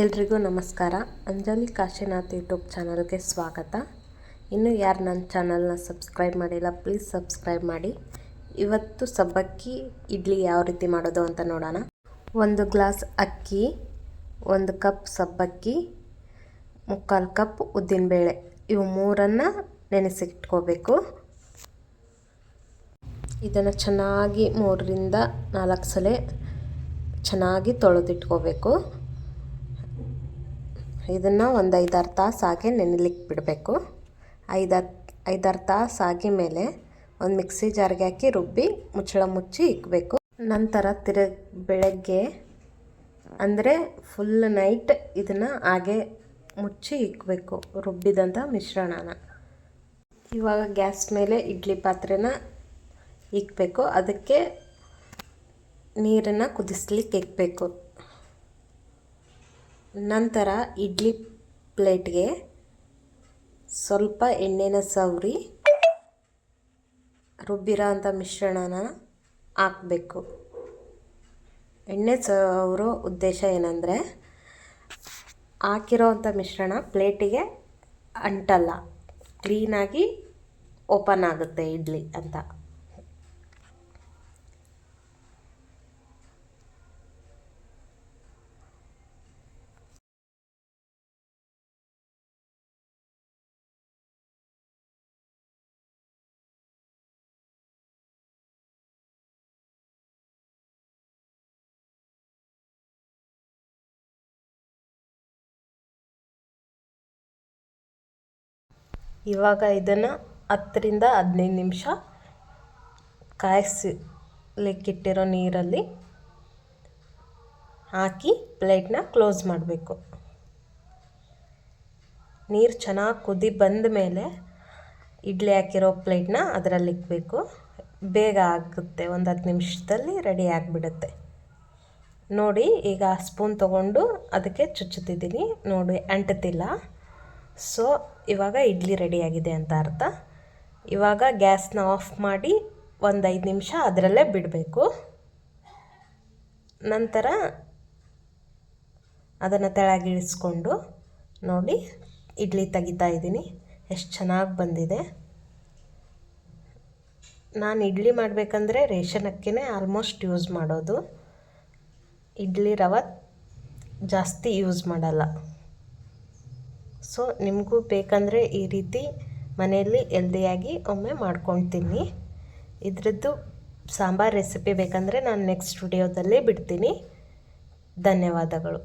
ಎಲ್ರಿಗೂ ನಮಸ್ಕಾರ. ಅಂಜಲಿ ಕಾಶಿನಾಥ್ ಯೂಟ್ಯೂಬ್ ಚಾನಲ್ಗೆ ಸ್ವಾಗತ. ಇನ್ನು ಯಾರು ನನ್ನ ಚಾನಲ್ನ ಸಬ್ಸ್ಕ್ರೈಬ್ ಮಾಡಿಲ್ಲ, ಪ್ಲೀಸ್ ಸಬ್ಸ್ಕ್ರೈಬ್ ಮಾಡಿ. ಇವತ್ತು ಸಬ್ಬಕ್ಕಿ ಇಡ್ಲಿ ಯಾವ ರೀತಿ ಮಾಡೋದು ಅಂತ ನೋಡೋಣ. ಒಂದು ಗ್ಲಾಸ್ ಅಕ್ಕಿ, ಒಂದು ಕಪ್ ಸಬ್ಬಕ್ಕಿ, ಮುಕ್ಕಾಲು ಕಪ್ ಉದ್ದಿನಬೇಳೆ. ಇವು ಮೂರನ್ನು ನೆನೆಸಿಟ್ಕೋಬೇಕು. ಇದನ್ನು ಚೆನ್ನಾಗಿ ಮೂರರಿಂದ ನಾಲ್ಕು ಸಲ ಚೆನ್ನಾಗಿ ತೊಳೆದಿಟ್ಕೋಬೇಕು. ಇದನ್ನು ಒಂದು ಐದಾರು ತಾಸು ಹಾಗೆ ನೆನೆಲಿಕ್ಕೆ ಬಿಡಬೇಕು. ಐದಾರು ಐದಾರು ತಾಸು ಆಗಿ ಮೇಲೆ ಒಂದು ಮಿಕ್ಸಿ ಜಾರ್ಗೆ ಹಾಕಿ ರುಬ್ಬಿ ಮುಚ್ಚಳ ಮುಚ್ಚಿ ಇಕ್ಕಬೇಕು ನಂತರ ತಿರುಗಿ ಬೆಳಗ್ಗೆ ಅಂದರೆ ಫುಲ್ ನೈಟ್ ಇದನ್ನು ಹಾಗೆ ಮುಚ್ಚಿ ಇಕ್ಕಬೇಕು ರುಬ್ಬಿದಂಥ ಮಿಶ್ರಣನ. ಇವಾಗ ಗ್ಯಾಸ್ ಮೇಲೆ ಇಡ್ಲಿ ಪಾತ್ರೆನ ಇಕ್ಕಬೇಕು ಅದಕ್ಕೆ ನೀರನ್ನು ಕುದಿಸ್ಲಿಕ್ಕೆ ಇಕ್ಕಬೇಕು ನಂತರ ಇಡ್ಲಿ ಪ್ಲೇಟ್ಗೆ ಸ್ವಲ್ಪ ಎಣ್ಣೆನ ಸವರಿ, ರುಬ್ಬಿರೋ ಅಂಥ ಮಿಶ್ರಣನ ಹಾಕಬೇಕು. ಎಣ್ಣೆ ಸವರೋ ಉದ್ದೇಶ ಏನಂದರೆ, ಹಾಕಿರೋ ಅಂಥ ಮಿಶ್ರಣ ಪ್ಲೇಟಿಗೆ ಅಂಟಲ್ಲ, ಕ್ಲೀನಾಗಿ ಓಪನ್ ಆಗುತ್ತೆ ಇಡ್ಲಿ ಅಂತ. ಇವಾಗ ಇದನ್ನು ಹತ್ತರಿಂದ ಹದಿನೈದು ನಿಮಿಷ ಕಾಯಿಸ್ಲಿಕ್ಕಿಟ್ಟಿರೋ ನೀರಲ್ಲಿ ಹಾಕಿ ಪ್ಲೇಟ್ನ ಕ್ಲೋಸ್ ಮಾಡಬೇಕು. ನೀರು ಚೆನ್ನಾಗಿ ಕುದಿ ಬಂದ ಮೇಲೆ ಇಡ್ಲಿ ಹಾಕಿರೋ ಪ್ಲೇಟ್ನ ಅದರಲ್ಲಿ ಇಕ್ಬೇಕು. ಬೇಗ ಆಗುತ್ತೆ, ಒಂದು ಹತ್ತು ನಿಮಿಷದಲ್ಲಿ ರೆಡಿ ಆಗಿಬಿಡುತ್ತೆ. ನೋಡಿ, ಈಗ ಸ್ಪೂನ್ ತೊಗೊಂಡು ಅದಕ್ಕೆ ಚುಚ್ಚುತ್ತಿದ್ದೀನಿ. ನೋಡಿ, ಅಂಟುತ್ತಿಲ್ಲ. ಸೊ, ಇವಾಗ ಇಡ್ಲಿ ರೆಡಿಯಾಗಿದೆ ಅಂತ ಅರ್ಥ. ಇವಾಗ ಗ್ಯಾಸ್ನ ಆಫ್ ಮಾಡಿ ಒಂದು ಐದು ನಿಮಿಷ ಅದರಲ್ಲೇ ಬಿಡಬೇಕು. ನಂತರ ಅದನ್ನು ತೆಳಗಿಳಿಸ್ಕೊಂಡು ನೋಡಿ, ಇಡ್ಲಿ ತೆಗಿತಾ ಇದ್ದೀನಿ. ಎಷ್ಟು ಚೆನ್ನಾಗಿ ಬಂದಿದೆ. ನಾನು ಇಡ್ಲಿ ಮಾಡಬೇಕಂದ್ರೆ ರೇಷನ್ ಅಕ್ಕಿನೇ ಆಲ್ಮೋಸ್ಟ್ ಯೂಸ್ ಮಾಡೋದು. ಇಡ್ಲಿ ರವ ಜಾಸ್ತಿ ಯೂಸ್ ಮಾಡಲ್ಲ. ಸೊ, ನಿಮಗೂ ಬೇಕಂದರೆ ಈ ರೀತಿ ಮನೆಯಲ್ಲಿ ಎಲ್ದಿಯಾಗಿ ಒಮ್ಮೆ ಮಾಡ್ಕೊಳ್ತೀನಿ. ಇದರದ್ದು ಸಾಂಬಾರು ರೆಸಿಪಿ ಬೇಕಂದರೆ ನಾನು ನೆಕ್ಸ್ಟ್ ವಿಡಿಯೋದಲ್ಲೇ ಬಿಡ್ತೀನಿ. ಧನ್ಯವಾದಗಳು.